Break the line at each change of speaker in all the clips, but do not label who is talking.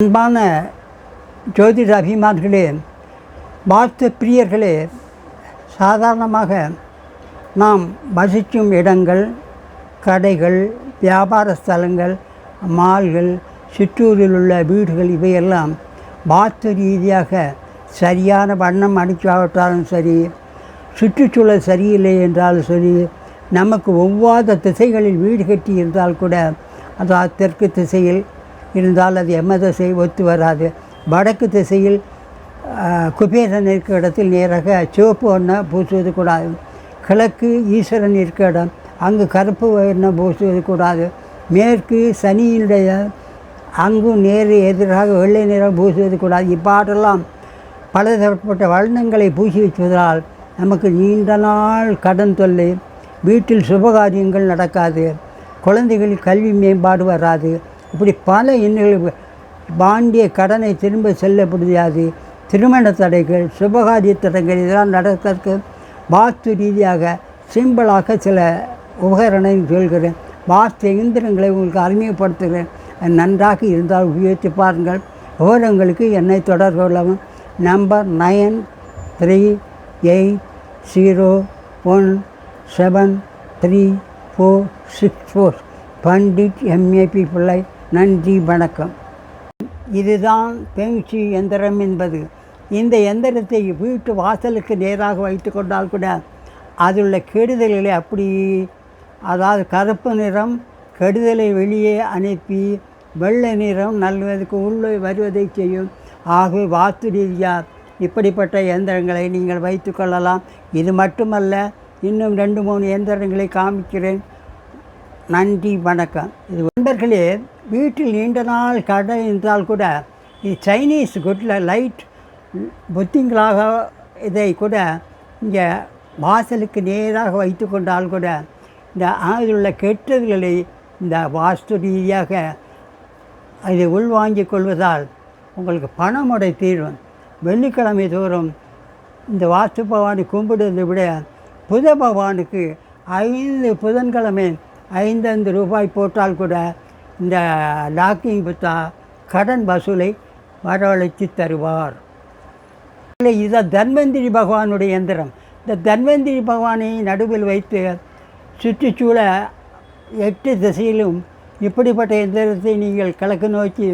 அன்பான ஜோதிட அபிமான்களே வாஸ்து பிரியர்களே சாதாரணமாக நாம் வசிக்கும் இடங்கள் கடைகள் வியாபார ஸ்தலங்கள் மால்கள் சிற்றூரில் உள்ள வீடுகள் இவையெல்லாம் வாஸ்து ரீதியாக சரியான வண்ணம் அடிக்காவிட்டாலும் சரி சுற்றுச்சூழல் சரியில்லை என்றாலும் சரி நமக்கு ஒவ்வாத திசைகளில் வீடு கட்டி இருந்தால் கூட அதாவது தெற்கு திசையில் இருந்தால் அது எம்ம திசை ஒத்து வராது. வடக்கு திசையில் குபேரன் இருக்கிற இடத்தில் நேராக சிவப்பு வண்ணம் பூசுவது கூடாது. கிழக்கு ஈஸ்வரன் இருக்கிற இடம் அங்கு கருப்பு வண்ணம் பூசுவது கூடாது. மேற்கு சனியினுடைய அங்கும் நேர் எதிராக வெள்ளை நிறம் பூசுவது கூடாது. இவ்வாறெல்லாம் பலதரப்பட்ட வர்ணங்களை பூசி வைப்பதால் நமக்கு நீண்ட நாள் கடன் தொல்லை. வீட்டில் சுபகாரியங்கள் நடக்காது. குழந்தைகள் கல்வி மேம்பாடு வராது. இப்படி பல இன்னல்கள் பாண்டிய கடனை திரும்ப செல்ல முடியாது. திருமண தடைகள் சுபகாரிய தடைகள் இதெல்லாம் நடக்கிறதுக்கு வாஸ்து ரீதியாக சிம்பிளாக சில உபகரணம் சொல்கிறேன். வாஸ்து எந்திரங்களை உங்களுக்கு அறிமுகப்படுத்துகிறேன். நன்றாக இருந்தால் உபயோகித்து பாருங்கள். விவரங்களுக்கு என்னை தொடர்பு கொள்ளவும். Number nine three eight zero one seven three four six four. Pandit MAP Pillai. நன்றி வணக்கம். இதுதான் பெங்சி எந்திரம் என்பது. இந்த எந்திரத்தை வீட்டு வாசலுக்கு நேராக வைத்து கொண்டால் கூட அதில் கெடுதல்களை அப்படி அதாவது கருப்பு நிறம் கெடுதலை வெளியே அனுப்பி வெள்ளை நிறம் நல்லதுக்கு உள்ளே வருவதை செய்யும். ஆகவே வாத்து ரீதியாக இப்படிப்பட்ட இயந்திரங்களை நீங்கள் வைத்து கொள்ளலாம். இது மட்டுமல்ல இன்னும் ரெண்டு மூணு இயந்திரங்களை காமிக்கிறேன். நன்றி வணக்கம். இது நண்பர்களே வீட்டில் நீண்ட நாள் கடை இருந்தால் கூட இது சைனீஸ் குட்டில் லைட் புத்திங்களாக இதை கூட இங்கே வாசலுக்கு நேராக வைத்து கொண்டால் கூட இந்த அதில் உள்ள கெட்டதுகளை இந்த வாஸ்து ரீதியாக அதை உள்வாங்கிக் கொள்வதால் உங்களுக்கு பணமுடை தீர்வும் வெள்ளிக்கிழமை தோறும் இந்த வாஸ்து பகவானை கும்பிடுவதை விட புத பகவானுக்கு ஐந்து புதன்கிழமை ஐந்தந்து ரூபாய் போட்டால் கூட இந்த லாக்கிங் புத்தா கடன் வசூலை வரவழைத்து தருவார். இதை தன்வந்திரி பகவானுடைய எந்திரம். இந்த தன்வந்திரி பகவானை நடுவில் வைத்து சுற்றுச்சூழ எட்டு திசையிலும் இப்படிப்பட்ட எந்திரத்தை நீங்கள் கிழக்கு நோக்கி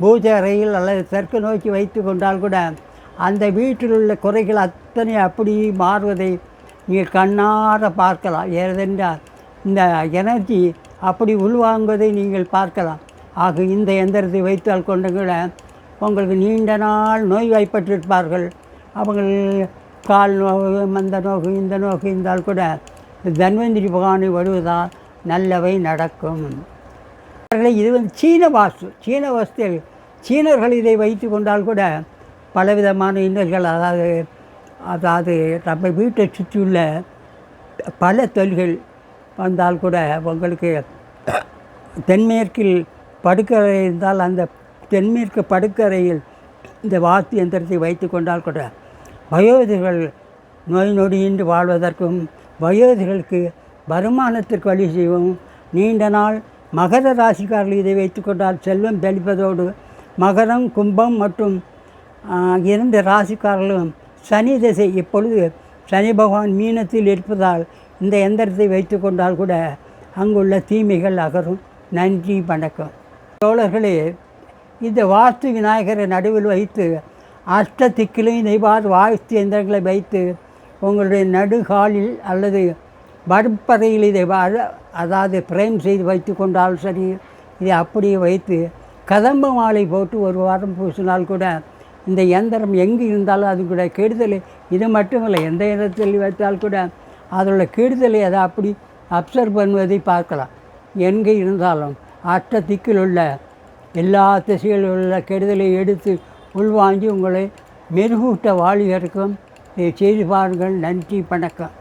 பூஜை அறையில் அல்லது தெற்கு நோக்கி வைத்து கொண்டால் கூட அந்த வீட்டில் உள்ள குறைகள் அத்தனை அப்படி மாறுவதை நீங்கள் கண்ணார பார்க்கலாம். ஏதென்றால் இந்த எனர்ஜி அப்படி உள்வாங்குவதை நீங்கள் பார்க்கலாம். ஆக இந்த எந்திரத்தை வைத்தால் கொண்டு கூட உங்களுக்கு நீண்ட நாள் நோய்வாய்ப்பட்டிருப்பார்கள் அவங்கள் கால் நோவு மந்த நோக்கு இந்த நோக்கு இருந்தால் கூட தன்வந்திரி பகவானை வருவதால் நல்லவை நடக்கும். அவர்களை இது வந்து சீன வாஸ்து சீன வாஸ்தில் சீனர்கள் இதை வைத்து கொண்டால் கூட பலவிதமான இன்னல்கள் அதாவது அதாவது நம்ம வீட்டை சுற்றியுள்ள பல தொல்கள் வந்தால் கூட உங்களுக்கு தென்மேற்கில் படுக்கறை இருந்தால் அந்த தென்மேற்கு படுக்கறையில் இந்த வாத்து எந்திரத்தை வைத்து கொண்டால் கூட வயோதிகள் நோய் நொடியின்றி வாழ்வதற்கும் வயோதிகளுக்கு வருமானத்திற்கு வழி செய்வோம் நீண்ட நாள் மகர ராசிக்காரர்கள் இதை வைத்துக்கொண்டால் செல்வம் தெளிப்பதோடு மகரம் கும்பம் மற்றும் இரண்டு ராசிக்காரர்களும் சனி திசை இப்பொழுது சனி பகவான் மீனத்தில் இருப்பதால் இந்த எந்திரத்தை வைத்து கொண்டால் கூட அங்குள்ள தீமைகள் அகரும். நன்றி வணக்கம். தோழர்களே இந்த வாஸ்து விநாயகரை நடுவில் வைத்து அஷ்ட திக்கிலையும் இதைவாறு வாஸ்து எந்திரங்களை வைத்து உங்களுடைய நடுகாலில் அல்லது வடுப்பறையில் இதை அதாவது பிரேம் செய்து வைத்து கொண்டாலும் சரி இதை அப்படியே வைத்து கதம்ப மாலை போட்டு ஒரு வாரம் பூசினால் கூட இந்த எந்திரம் எங்கே இருந்தாலும் அது கூட கெடுதல். இது மட்டுமல்ல எந்த இடத்தில் வைத்தால் கூட அதோட கெடுதலை அதை அப்படி அப்சர்வ் பண்ணுவதை பார்க்கலாம். எங்கே இருந்தாலும் அட்ட திக்கில் உள்ள எல்லா திசைகளில் உள்ள கெடுதலை எடுத்து உள்வாங்கி உங்களை மெருகூட்ட வாழ்வதற்கும் இதை செய்து பாருங்கள். நன்றி வணக்கம்.